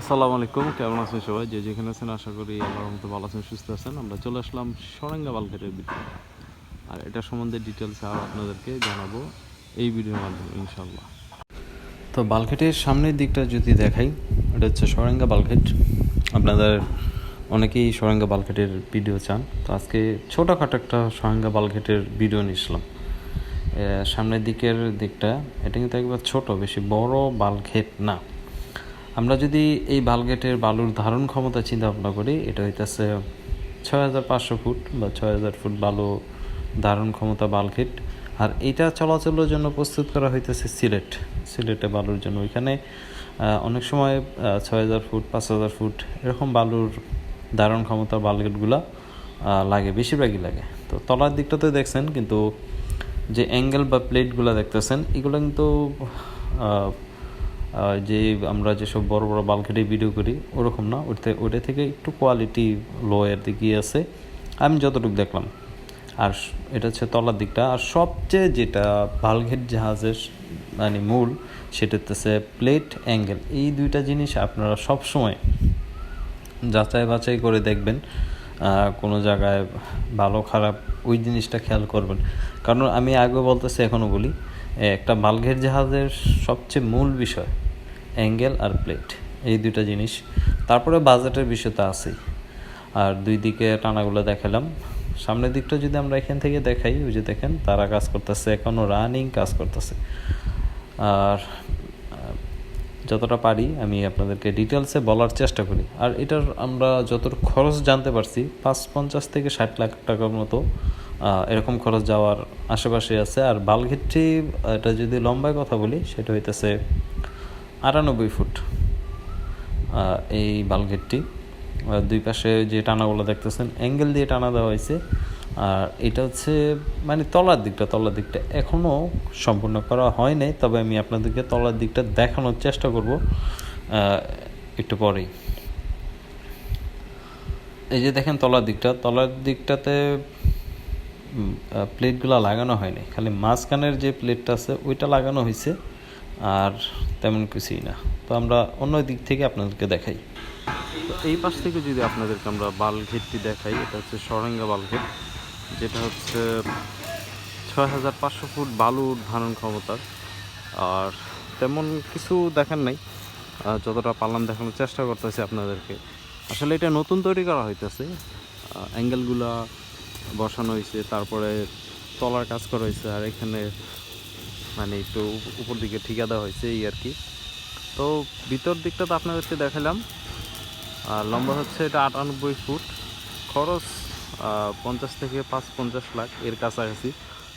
আসসালামু আলাইকুম, কেমন আছেন সবাই? যে যেখানে আছেন, আশা করি আল্লাহর মতো ভালো আছেন, সুস্থ আছেন। আমরা চলে আসলাম সরেঙ্গা বালঘাটের ভিতরে আর এটা সম্বন্ধে ডিটেলস আর আপনাদেরকে জানাব এই ভিডিওর মাধ্যমে ইনশাল্লাহ তো বালঘাটের সামনের দিকটা যদি দেখাই, এটা হচ্ছে সরেঙ্গা বালঘাট। আপনাদের অনেকেই সরেঙ্গা বালঘাটের ভিডিও চান। তো আজকে ছোটোখাটো একটা সরেঙ্গা বালঘাটের ভিডিও নিয়েছিলাম সামনের দিকের দিকটা, এটা কিন্তু একবার ছোট, বেশি বড় বালঘেট না। আমরা যদি এই বালগেটের বালুর ধারণ ক্ষমতা চিন্তা ভাবনা করি, এটা হইতেছে ছয় হাজার পাঁচশো ফুট বা ছয় হাজার ফুট বালু ধারণ ক্ষমতা বালঘেট আর এটা চলাচলের জন্য প্রস্তুত করা হইতেছে সিলেট। সিলেটে বালুর জন্য। ওইখানে অনেক সময় ছয় হাজার ফুট পাঁচ হাজার ফুট এরকম বালুর ধারণ ক্ষমতা বালগেটগুলা লাগে, বেশিরভাগই লাগে। তো তলার দিকটাতে দেখছেন, কিন্তু যে অ্যাঙ্গেল বা প্লেটগুলো দেখতেছেন, এগুলো কিন্তু যে আমরা যেসব বড় বড় বালকেটে ভিডিও করি, ওরকম না। ওইটা ওটা থেকে একটু কোয়ালিটি লো এর দিকে আছে। আমি যতটুকু দেখলাম। আর এটা হচ্ছে তলার দিকটা। আর সবচেয়ে যেটা বালঘেট জাহাজের মানে মূল, সেটা হচ্ছে প্লেট অ্যাঙ্গেল এই দুইটা জিনিস আপনারা সব সময় যাচাই বাছাই করে দেখবেন। কোনো জায়গায় ভালো খারাপ, ওই জিনিসটা খেয়াল করবেন। কারণ আমি আগে বলতেছি, এখনও বলি, একটা বালঘের জাহাজের সবচেয়ে মূল বিষয় অ্যাঙ্গেল আর প্লেট, এই দুইটা জিনিস। তারপরে বাজেটের বিষয় তো আছেই। আর দুই দিকে টানাগুলো দেখালাম। সামনের দিকটা যদি আমরা এখান থেকে দেখাই, ওই যে দেখেন, তারা কাজ করতেছে এখনও রানিং কাজ করতেছে। আর যতটা পারি আমি আপনাদেরকে ডিটেলসে বলার চেষ্টা করি। আর এটার আমরা যতটুকু খরচ জানতে পারছি পাঁচ পঞ্চাশ থেকে ষাট লাখ টাকার মতো এরকম খরচ যাওয়ার আশেপাশে আছে। আর বালঘেটটি, এটা যদি লম্বায় কথা বলি, সেটা হইতেছে আটানব্বই ফুট এই বালগেটটি দুই পাশে যে টানাগুলো দেখতেছেন, অ্যাঙ্গেল দিয়ে টানা দেওয়া হয়েছে। আর এটা হচ্ছে মানে তলার দিকটা তলার দিকটা এখনও সম্পূর্ণ করা হয় নাই, তবে আমি আপনাদেরকে তলার দিকটা দেখানোর চেষ্টা করব একটু পরেই। এই যে দেখেন তলার দিকটা, তলার দিকটাতে প্লেটগুলো লাগানো হয়নি, খালি মাঝখানের যে প্লেটটা আছে, ওইটা লাগানো হয়েছে। আর তেমন কিছুই না। তো আমরা অন্য দিক থেকে আপনাদেরকে দেখাই। তো এই পাশ থেকে যদি আপনাদেরকে আমরা বালঘেটটি দেখাই, এটা হচ্ছে সরেঙ্গা বালঘেট যেটা হচ্ছে ছয় হাজার পাঁচশো ফুট বালুর ধারণ ক্ষমতার আর তেমন কিছু দেখার নাই। যতটা পারলাম দেখানোর চেষ্টা করতেছি আপনাদেরকে। আসলে এটা নতুন তৈরি করা হইতেছে। অ্যাঙ্গেলগুলা বসানো হয়েছে তারপরে তলার কাজ করা হয়েছে আর এখানে মানে একটু উপ- উপর দিকে ঠিকা দেওয়া হয়েছে এই আর কি। তো ভিতর দিকটা তো আপনাদেরকে দেখালাম। আর লম্বা হচ্ছে এটা আটানব্বই ফুট। খরচ পঞ্চাশ থেকে পাঁচ পঞ্চাশ লাখ এর কাছাকাছি।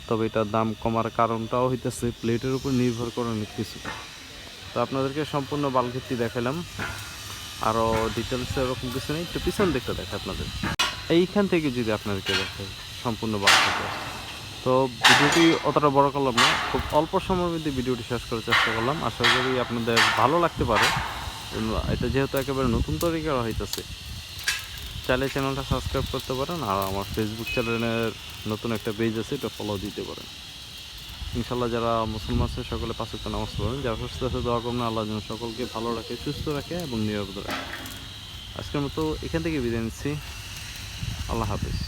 তবে এটার দাম কমার কারণটাও হইতেছে, প্লেটের উপর নির্ভর করে অনেক কিছু। তো আপনাদেরকে সম্পূর্ণ বালঘেটটি দেখালাম। আরও ডিটেলসে এরকম কিছু নেই, একটু পিছন দিকটা দেখে আপনাদের। এইখান থেকে যদি আপনাদেরকে দেখাই, সম্পূর্ণ বালঘেটে তো ভিডিওটি অতটা বড় করলাম না, খুব অল্প সময়ের মধ্যে ভিডিওটি শেষ করার চেষ্টা করলাম। আশা করি আপনাদের ভালো লাগতে পারে। এটা যেহেতু একেবারে নতুন তৈরি করা হইতেছে, চাইলে চ্যানেলটা সাবস্ক্রাইব করতে পারেন আর আমার ফেসবুক চ্যানেলের নতুন একটা পেজ আছে, এটা ফলো দিতে পারেন। ইনশাল্লাহ যারা মুসলমান আছে, সকলে পাশে তো নামাজ পড়েন। যারা সুস্থ আছে, দোয়া করবেন আল্লাহ যেন সকলকে ভালো রাখে, সুস্থ রাখে এবং নিরাপদ রাখে। আজকের মতো এখান থেকে বিদায় নিচ্ছি। আল্লাহ হাফিজ।